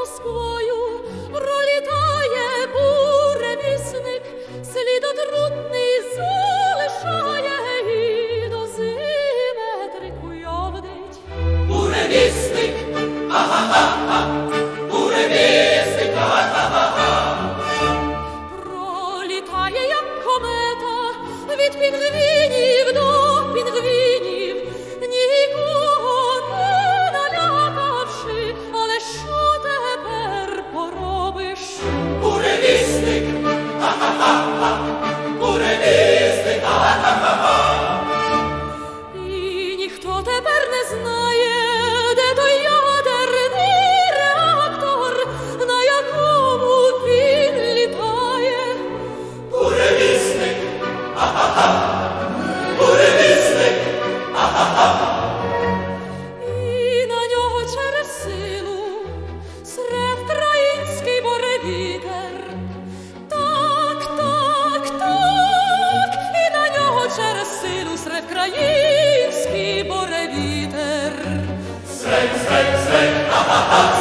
Москвою пролітає буревісник, слідотрутний залишає і до зиметри куйовдить. Буревісник, ага-га-га, буревісник, ага-га-га. Пролітає, як комета, від підвісник. Тепер не знає, ha, ha, ha.